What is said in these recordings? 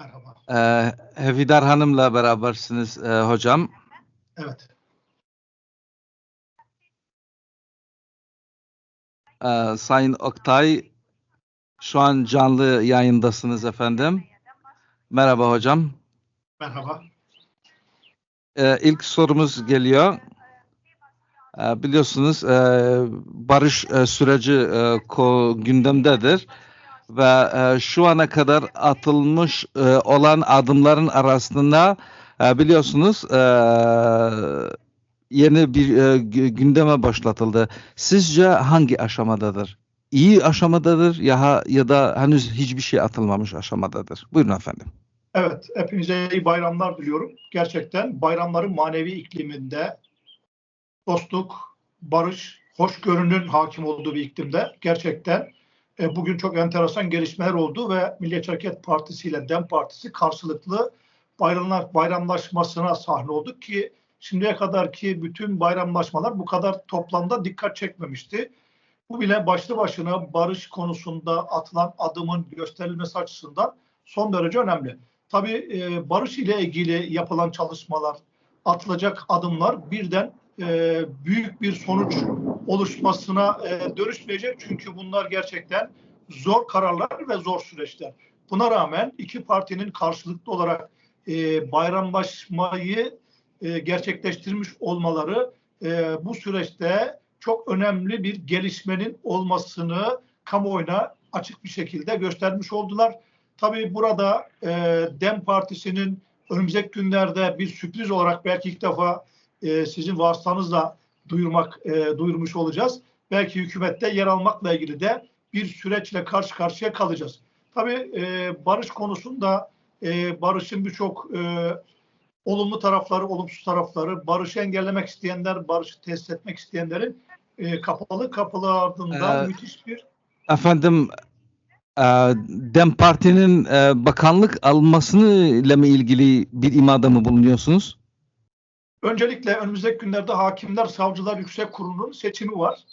Merhaba. Ee, Hevidar Hanım'la berabersiniz e, hocam. Evet. Ee, Sayın Oktay, şu an canlı yayındasınız efendim. Merhaba hocam. Merhaba. Ee, ilk sorumuz geliyor. Ee, biliyorsunuz e, barış e, süreci e, ko- gündemdedir ve e, şu ana kadar atılmış e, olan adımların arasında e, biliyorsunuz e, yeni bir e, gü- gündeme başlatıldı. Sizce hangi aşamadadır? İyi aşamadadır ya ya da henüz hiçbir şey atılmamış aşamadadır. Buyurun efendim. Evet, hepinize iyi bayramlar diliyorum. Gerçekten bayramların manevi ikliminde dostluk, barış, hoşgörünün hakim olduğu bir iklimde gerçekten e, bugün çok enteresan gelişmeler oldu ve Milliyetçi Hareket Partisi ile DEM Partisi karşılıklı bayramlar, bayramlaşmasına sahne olduk ki şimdiye kadarki bütün bayramlaşmalar bu kadar toplamda dikkat çekmemişti. Bu bile başlı başına barış konusunda atılan adımın gösterilmesi açısından son derece önemli. Tabii e, barış ile ilgili yapılan çalışmalar, atılacak adımlar birden e, büyük bir sonuç oluşmasına e, dönüşmeyecek. Çünkü bunlar gerçekten zor kararlar ve zor süreçler. Buna rağmen iki partinin karşılıklı olarak e, bayramlaşmayı e, gerçekleştirmiş olmaları e, bu süreçte çok önemli bir gelişmenin olmasını kamuoyuna açık bir şekilde göstermiş oldular. Tabii burada e, DEM Partisi'nin önümüzdeki günlerde bir sürpriz olarak belki ilk defa e, sizin vasıtanızla duyurmak e, duyurmuş olacağız. Belki hükümette yer almakla ilgili de bir süreçle karşı karşıya kalacağız. Tabii e, barış konusunda e, barışın birçok e, olumlu tarafları, olumsuz tarafları, barışı engellemek isteyenler, barışı test etmek isteyenlerin e, kapalı kapılı ardında Ee, müthiş bir Efendim e, Dem Parti'nin e, bakanlık almasını ile mi ilgili bir imada mı bulunuyorsunuz? Öncelikle önümüzdeki günlerde Hakimler Savcılar Yüksek Kurulu'nun seçimi var.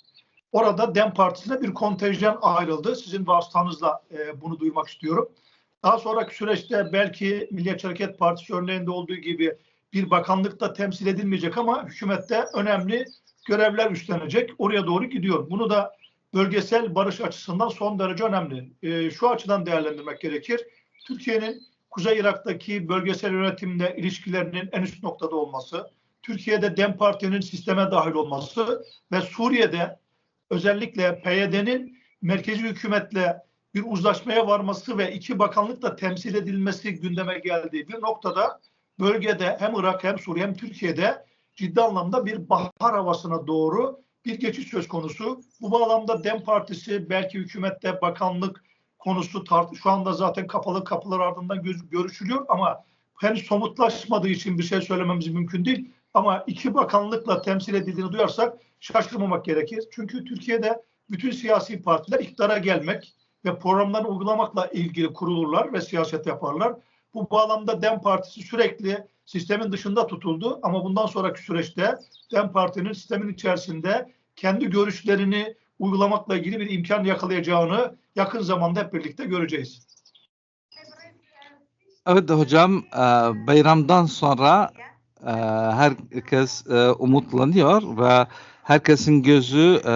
Orada DEM Partisi'ne bir kontenjan ayrıldı. Sizin vasıtanızla e, bunu duyurmak istiyorum. Daha sonraki süreçte belki Milliyetçi Hareket Partisi örneğinde olduğu gibi bir bakanlıkta temsil edilmeyecek ama hükümette önemli görevler üstlenecek. Oraya doğru gidiyor. Bunu da bölgesel barış açısından son derece önemli. E, şu açıdan değerlendirmek gerekir. Türkiye'nin Kuzey Irak'taki bölgesel yönetimle ilişkilerinin en üst noktada olması, Türkiye'de DEM Parti'nin sisteme dahil olması ve Suriye'de özellikle PYD'nin merkezi hükümetle bir uzlaşmaya varması ve iki bakanlıkla temsil edilmesi gündeme geldiği bir noktada bölgede hem Irak hem Suriye hem Türkiye'de ciddi anlamda bir bahar havasına doğru bir geçiş söz konusu. Bu bağlamda DEM Partisi belki hükümette bakanlık konusu tart şu anda zaten kapalı kapılar ardından görüşülüyor ama henüz somutlaşmadığı için bir şey söylememiz mümkün değil. Ama iki bakanlıkla temsil edildiğini duyarsak şaşırmamak gerekir. Çünkü Türkiye'de bütün siyasi partiler iktidara gelmek ve programlarını uygulamakla ilgili kurulurlar ve siyaset yaparlar. Bu bağlamda DEM Partisi sürekli sistemin dışında tutuldu ama bundan sonraki süreçte DEM Parti'nin sistemin içerisinde kendi görüşlerini uygulamakla ilgili bir imkan yakalayacağını yakın zamanda hep birlikte göreceğiz. Evet hocam, e, bayramdan sonra e, herkes e, umutlanıyor ve herkesin gözü e,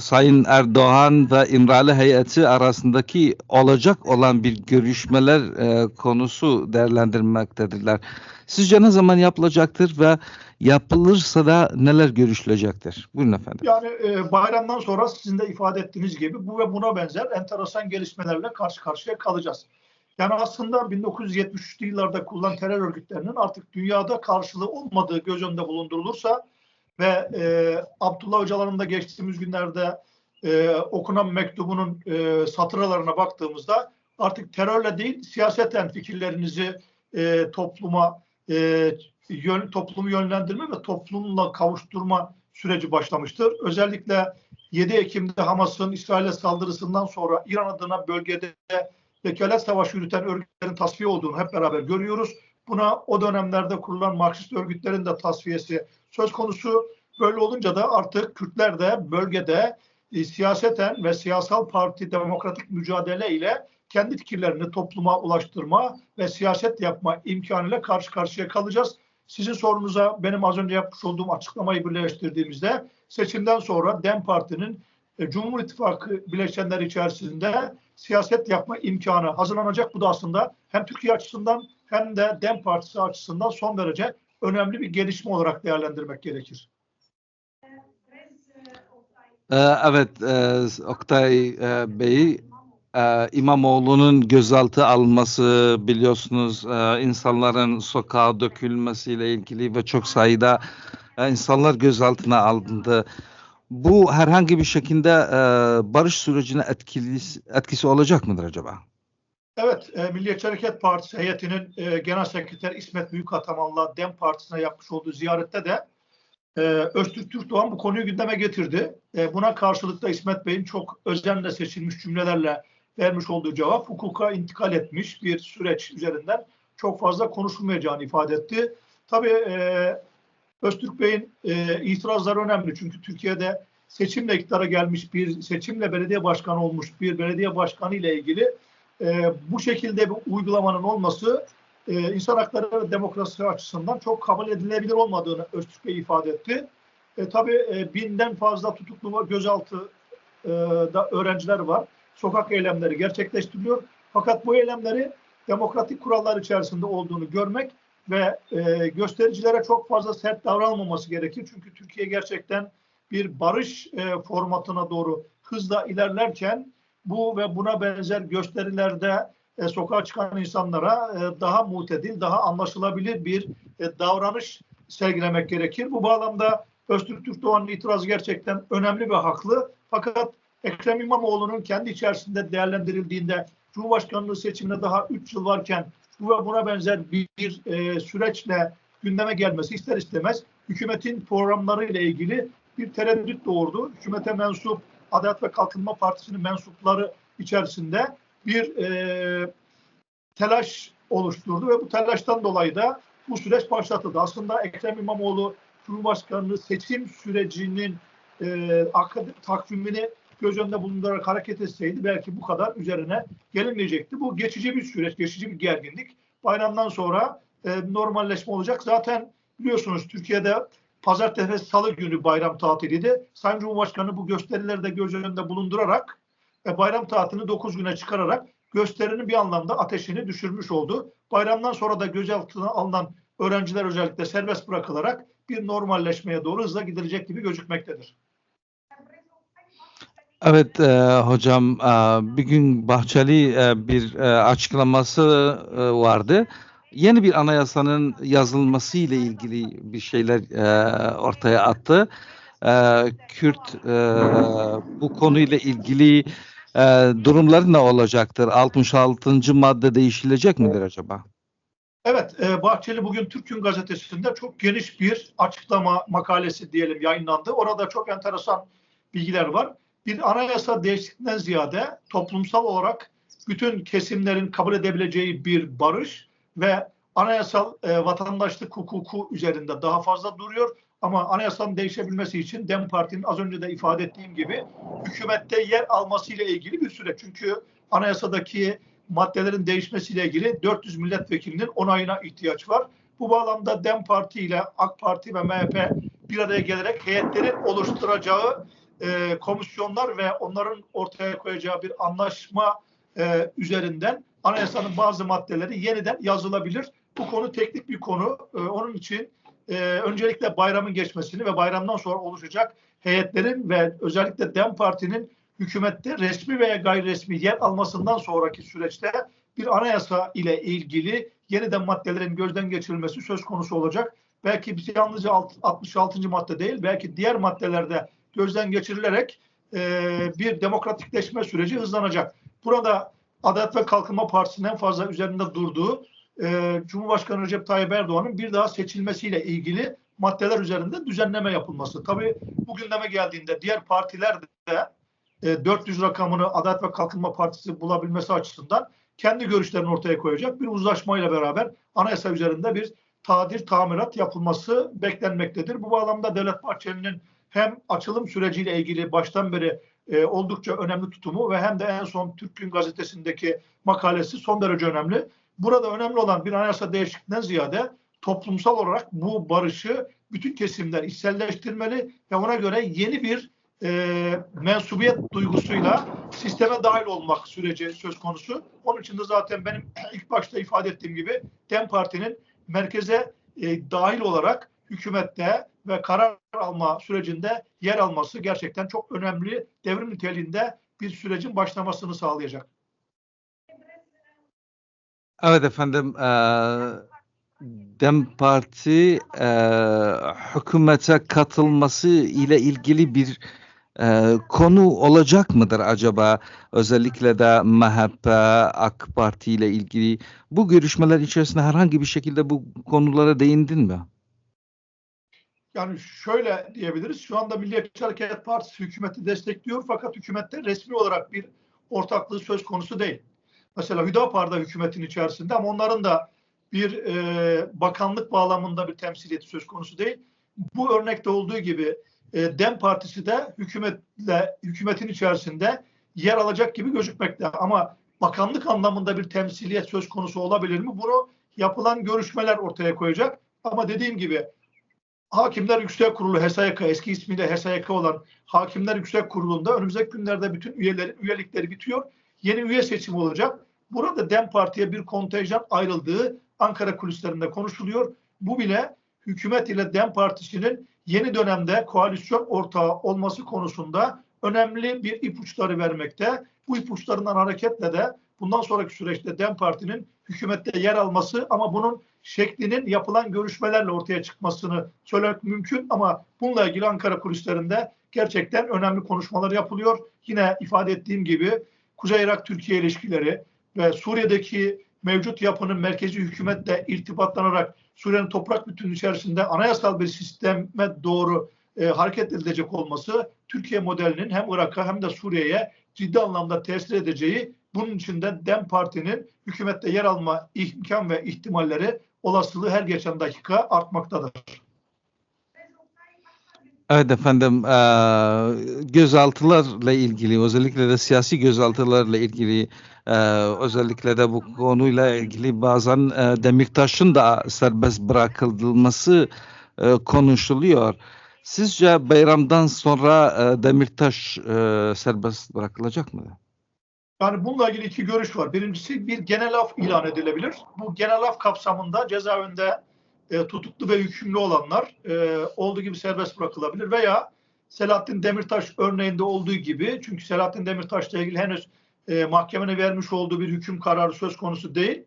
Sayın Erdoğan ve İmralı heyeti arasındaki olacak olan bir görüşmeler e, konusu değerlendirmektedirler. Sizce ne zaman yapılacaktır ve yapılırsa da neler görüşülecektir? Buyurun efendim. Yani e, bayramdan sonra sizin de ifade ettiğiniz gibi bu ve buna benzer enteresan gelişmelerle karşı karşıya kalacağız. Yani aslında 1973'lü yıllarda kurulan terör örgütlerinin artık dünyada karşılığı olmadığı göz önünde bulundurulursa ve e, Abdullah Öcalan'ın da geçtiğimiz günlerde e, okunan mektubunun e, satıralarına baktığımızda artık terörle değil siyaseten fikirlerinizi e, topluma e, yön, toplumu yönlendirme ve toplumla kavuşturma süreci başlamıştır. Özellikle 7 Ekim'de Hamas'ın İsrail'e saldırısından sonra İran adına bölgede vekalet savaşı yürüten örgütlerin tasfiye olduğunu hep beraber görüyoruz. Buna o dönemlerde kurulan Marksist örgütlerin de tasfiyesi söz konusu. Böyle olunca da artık Kürtler de bölgede e, siyaseten ve siyasal parti demokratik mücadele ile kendi fikirlerini topluma ulaştırma ve siyaset yapma imkanıyla karşı karşıya kalacağız. Sizin sorunuza benim az önce yapmış olduğum açıklamayı birleştirdiğimizde seçimden sonra DEM Parti'nin e, Cumhur İttifakı bileşenler içerisinde siyaset yapma imkanı hazırlanacak. Bu da aslında hem Türkiye açısından hem de DEM Partisi açısından son derece önemli bir gelişme olarak değerlendirmek gerekir. Ee, Evet, e, Oktay e, Bey, e, İmamoğlu'nun gözaltı alınması biliyorsunuz insanların sokağa dökülmesiyle ilgili ve çok sayıda insanlar gözaltına alındı. Bu herhangi bir şekilde e, barış sürecine etkisi, etkisi olacak mıdır acaba? Evet, e, Milliyetçi Hareket Partisi heyetinin e, Genel Sekreter İsmet Büyükataman'la DEM Partisine yapmış olduğu ziyarette de e, Öztürk Türkdoğan bu konuyu gündeme getirdi. E, buna karşılık da İsmet Bey'in çok özenle seçilmiş cümlelerle vermiş olduğu cevap hukuka intikal etmiş bir süreç üzerinden çok fazla konuşulmayacağını ifade etti. Tabii e, Öztürk Bey'in e, itirazları önemli çünkü Türkiye'de seçimle iktidara gelmiş bir seçimle belediye başkanı olmuş bir belediye başkanı ile ilgili e, bu şekilde bir uygulamanın olması e, insan hakları ve demokrasi açısından çok kabul edilebilir olmadığını Öztürk Bey ifade etti. E, tabii e, binden fazla tutuklu var, gözaltı e, da öğrenciler var. Sokak eylemleri gerçekleştiriliyor. Fakat bu eylemleri demokratik kurallar içerisinde olduğunu görmek ve e, göstericilere çok fazla sert davranmaması gerekir. Çünkü Türkiye gerçekten bir barış e, formatına doğru hızla ilerlerken bu ve buna benzer gösterilerde e, sokağa çıkan insanlara e, daha mutedil, daha anlaşılabilir bir e, davranış sergilemek gerekir. Bu bağlamda Öztürk Türkdoğan'ın itirazı gerçekten önemli ve haklı. Fakat Ekrem İmamoğlu'nun kendi içerisinde değerlendirildiğinde Cumhurbaşkanlığı seçimine daha 3 yıl varken bu ve buna benzer bir, bir e, süreçle gündeme gelmesi ister istemez hükümetin programları ile ilgili bir tereddüt doğurdu. Hükümete mensup Adalet ve Kalkınma Partisi'nin mensupları içerisinde bir e, telaş oluşturdu ve bu telaştan dolayı da bu süreç başlatıldı. Aslında Ekrem İmamoğlu Cumhurbaşkanlığı seçim sürecinin e, takvimini göz önünde bulundurarak hareket etseydi belki bu kadar üzerine gelinmeyecekti. Bu geçici bir süreç, geçici bir gerginlik. Bayramdan sonra e, normalleşme olacak. Zaten biliyorsunuz Türkiye'de pazartesi salı günü bayram tatiliydi. Sayın Cumhurbaşkanı bu gösterileri de göz önünde bulundurarak e, bayram tatilini 9 güne çıkararak gösterinin bir anlamda ateşini düşürmüş oldu. Bayramdan sonra da gözaltına alınan öğrenciler özellikle serbest bırakılarak bir normalleşmeye doğru hızla gidilecek gibi gözükmektedir. Evet e, hocam e, bir gün Bahçeli e, bir e, açıklaması e, vardı. Yeni bir anayasanın yazılması ile ilgili bir şeyler e, ortaya attı. E, Kürt e, bu konuyla ilgili e, durumları ne olacaktır? 66. madde değişilecek midir acaba? Evet, e, Bahçeli bugün Türk Gün Gazetesi'nde çok geniş bir açıklama makalesi diyelim yayınlandı. Orada çok enteresan bilgiler var. Bir anayasa değişikliğinden ziyade toplumsal olarak bütün kesimlerin kabul edebileceği bir barış ve anayasal e, vatandaşlık hukuku üzerinde daha fazla duruyor. Ama anayasanın değişebilmesi için DEM Parti'nin az önce de ifade ettiğim gibi hükümette yer almasıyla ilgili bir süreç. Çünkü anayasadaki maddelerin değişmesiyle ilgili 400 milletvekilinin onayına ihtiyaç var. Bu bağlamda DEM Parti ile AK Parti ve MHP bir araya gelerek heyetlerin oluşturacağı e, komisyonlar ve onların ortaya koyacağı bir anlaşma e, üzerinden anayasanın bazı maddeleri yeniden yazılabilir. Bu konu teknik bir konu. E, onun için e, öncelikle bayramın geçmesini ve bayramdan sonra oluşacak heyetlerin ve özellikle DEM Parti'nin hükümette resmi veya gayri resmi yer almasından sonraki süreçte bir anayasa ile ilgili yeniden maddelerin gözden geçirilmesi söz konusu olacak. Belki biz yalnızca 66. madde değil, belki diğer maddelerde gözden geçirilerek e, bir demokratikleşme süreci hızlanacak. Burada Adalet ve Kalkınma Partisi'nin en fazla üzerinde durduğu e, Cumhurbaşkanı Recep Tayyip Erdoğan'ın bir daha seçilmesiyle ilgili maddeler üzerinde düzenleme yapılması. Tabii bu gündeme geldiğinde diğer partiler de e, 400 rakamını Adalet ve Kalkınma Partisi bulabilmesi açısından kendi görüşlerini ortaya koyacak bir uzlaşmayla beraber anayasa üzerinde bir tadil, tamirat yapılması beklenmektedir. Bu bağlamda Devlet Bahçeli'nin hem açılım süreciyle ilgili baştan beri e, oldukça önemli tutumu ve hem de en son Türk Gün Gazetesi'ndeki makalesi son derece önemli. Burada önemli olan bir anayasa değişikliğinden ziyade toplumsal olarak bu barışı bütün kesimler içselleştirmeli ve ona göre yeni bir e, mensubiyet duygusuyla sisteme dahil olmak süreci söz konusu. Onun için de zaten benim ilk başta ifade ettiğim gibi DEM Parti'nin merkeze e, dahil olarak hükümette ve karar alma sürecinde yer alması gerçekten çok önemli devrim niteliğinde bir sürecin başlamasını sağlayacak. Evet efendim, eee DEM Parti eee hükümete katılması ile ilgili bir eee, konu olacak mıdır acaba? Özellikle de MHP, AK Parti ile ilgili bu görüşmeler içerisinde herhangi bir şekilde bu konulara değindin mi? Yani şöyle diyebiliriz. Şu anda Milliyetçi Hareket Partisi hükümeti destekliyor fakat hükümette resmi olarak bir ortaklığı söz konusu değil. Mesela Hüdapar'da hükümetin içerisinde ama onların da bir e, bakanlık bağlamında bir temsiliyeti söz konusu değil. Bu örnekte olduğu gibi e, DEM Partisi de hükümetle hükümetin içerisinde yer alacak gibi gözükmekte. Ama bakanlık anlamında bir temsiliyet söz konusu olabilir mi? Bunu yapılan görüşmeler ortaya koyacak. Ama dediğim gibi Hakimler Yüksek Kurulu HESAYK eski ismiyle HESAYK olan Hakimler Yüksek Kurulu'nda önümüzdeki günlerde bütün üyeleri, üyelikleri bitiyor. Yeni üye seçimi olacak. Burada DEM Parti'ye bir kontenjan ayrıldığı Ankara kulislerinde konuşuluyor. Bu bile hükümet ile DEM Partisi'nin yeni dönemde koalisyon ortağı olması konusunda önemli bir ipuçları vermekte. Bu ipuçlarından hareketle de bundan sonraki süreçte DEM Parti'nin hükümette yer alması ama bunun şeklinin yapılan görüşmelerle ortaya çıkmasını söylemek mümkün ama bununla ilgili Ankara kulislerinde gerçekten önemli konuşmalar yapılıyor. Yine ifade ettiğim gibi Kuzey Irak Türkiye ilişkileri ve Suriye'deki mevcut yapının merkezi hükümetle irtibatlanarak Suriye'nin toprak bütünlüğü içerisinde anayasal bir sisteme doğru e, hareket edilecek olması Türkiye modelinin hem Irak'a hem de Suriye'ye ciddi anlamda tesir edeceği bunun için de DEM Parti'nin hükümette yer alma imkan ve ihtimalleri olasılığı her geçen dakika artmaktadır. Evet efendim, eee, gözaltılarla ilgili, özellikle de siyasi gözaltılarla ilgili, eee, özellikle de bu konuyla ilgili bazen eee, Demirtaş'ın da serbest bırakılması konuşuluyor. Sizce bayramdan sonra eee, Demirtaş eee, serbest bırakılacak mı? Yani bununla ilgili iki görüş var. Birincisi bir genel af ilan edilebilir. Bu genel af kapsamında cezaevinde e, tutuklu ve hükümlü olanlar e, olduğu gibi serbest bırakılabilir veya Selahattin Demirtaş örneğinde olduğu gibi çünkü Selahattin Demirtaş'la ilgili henüz e, mahkemenin vermiş olduğu bir hüküm kararı söz konusu değil.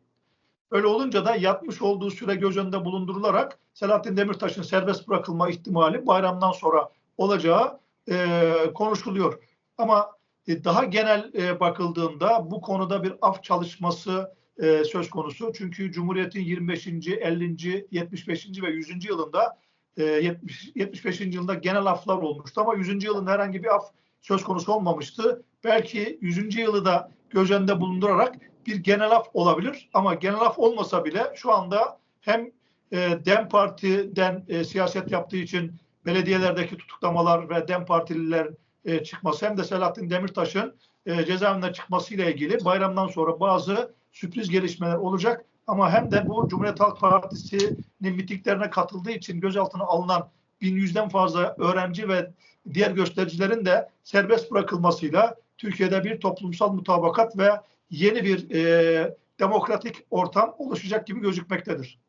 Öyle olunca da yatmış olduğu süre göz önünde bulundurularak Selahattin Demirtaş'ın serbest bırakılma ihtimali bayramdan sonra olacağı e, konuşuluyor. Ama e, daha genel e, bakıldığında bu konuda bir af çalışması e, söz konusu. Çünkü Cumhuriyet'in 25. 50. 75. ve 100. yılında e, 70, 75. yılında genel aflar olmuştu ama 100. yılında herhangi bir af söz konusu olmamıştı. Belki 100. yılı da göz önünde bulundurarak bir genel af olabilir ama genel af olmasa bile şu anda hem e, DEM Parti'den e, siyaset yaptığı için belediyelerdeki tutuklamalar ve DEM Partililer e, çıkması hem de Selahattin Demirtaş'ın e, cezaevinden çıkması ile ilgili bayramdan sonra bazı sürpriz gelişmeler olacak. Ama hem de bu Cumhuriyet Halk Partisi'nin mitinglerine katıldığı için gözaltına alınan 1100'den fazla öğrenci ve diğer göstericilerin de serbest bırakılmasıyla Türkiye'de bir toplumsal mutabakat ve yeni bir e, demokratik ortam oluşacak gibi gözükmektedir.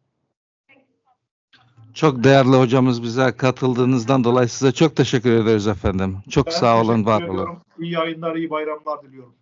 Çok değerli hocamız bize katıldığınızdan dolayı size çok teşekkür ederiz efendim. Çok Ben sağ olun, var olun. ediyorum. İyi yayınlar, iyi bayramlar diliyorum.